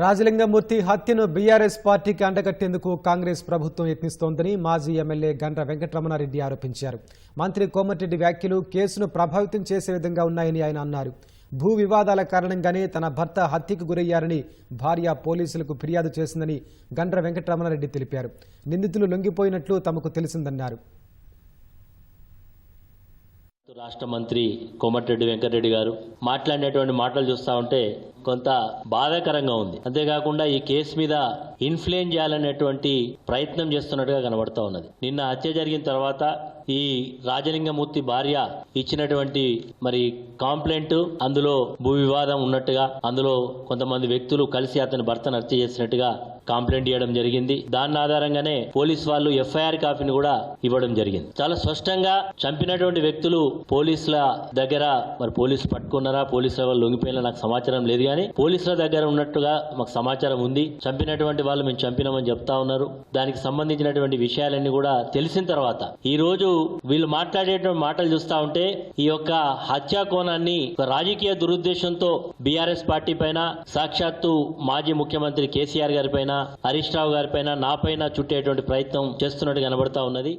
Rajalinga Murthy హత్యను BRS పార్టీకి అండగట్టేందుకు కాంగ్రెస్ ప్రభుత్వం యత్నిస్తోందని మాజీ ఎమ్మెల్యే గండ్ర వెంకటరమణారెడ్డి ఆరోపించారు. మంత్రి కోమటిరెడ్డి వ్యాఖ్యలు కేసును ప్రభావితం చేసే విధంగా ఉన్నాయని ఆయన అన్నారు. భూ వివాదాల కారణంగానే తన భర్త హత్యకు గురయ్యారని భార్య పోలీసులకు ఫిర్యాదు చేసిందని గండ్ర వెంకటరమణారెడ్డి తెలిపారు. నిందితులు లొంగిపోయినట్లు తమకు తెలిసిందన్నారు. రాష్ట్ర మంత్రి కోమటిరెడ్డి వెంకటరెడ్డి గారు మాట్లాడినటువంటి మాటలు చూస్తా ఉంటే కొంత బాధాకరంగా ఉంది. అంతేకాకుండా ఈ కేసు మీద ఇన్ఫ్లుయెన్స్ చేయాలనేటువంటి ప్రయత్నం చేస్తున్నట్టుగా కనబడతా ఉన్నది. నిన్న హత్య జరిగిన తర్వాత ఈ రాజలింగమూర్తి భార్య ఇచ్చినటువంటి మరి కాంప్లైంట్ అందులో భూ వివాదం ఉన్నట్టుగా అందులో కొంతమంది వ్యక్తులు కలిసి అతని భర్తను హత్య చేసినట్టుగా కంప్లైంట్ ఇవ్వడం జరిగింది. దాని ఆధారంగానే పోలీస్ వాళ్ళు ఎఫ్ఐఆర్ కాపీని కూడా ఇవ్వడం జరిగింది. చాలా స్పష్టంగా చంపినటువంటి వ్యక్తులు పోలీసుల దగ్గర మరి పోలీసులు పట్టుకున్నారా? పోలీసుల వాళ్ళు లొంగిపోయినా నాకు సమాచారం లేదు కానీ పోలీసుల దగ్గర ఉన్నట్టుగా మాకు సమాచారం ఉంది. చంపినటువంటి వాళ్ళు మేము చంపినామని చెప్తా ఉన్నారు. దానికి సంబంధించినటువంటి విషయాలన్నీ కూడా తెలిసిన తర్వాత ఈ రోజు వీళ్ళు మాట్లాడేటువంటి మాటలు చూస్తా ఉంటే ఈ యొక్క హత్యా కోణాన్ని ఒక రాజకీయ దురుద్దేశంతో బీఆర్ఎస్ పార్టీ పైన సాక్షాత్తు మాజీ ముఖ్యమంత్రి కేసీఆర్ గారి పైన హరీష్ రావు గారి పైన నా పైన చుట్టేటువంటి ప్రయత్నం చేస్తున్నట్టు కనబడతా ఉన్నది.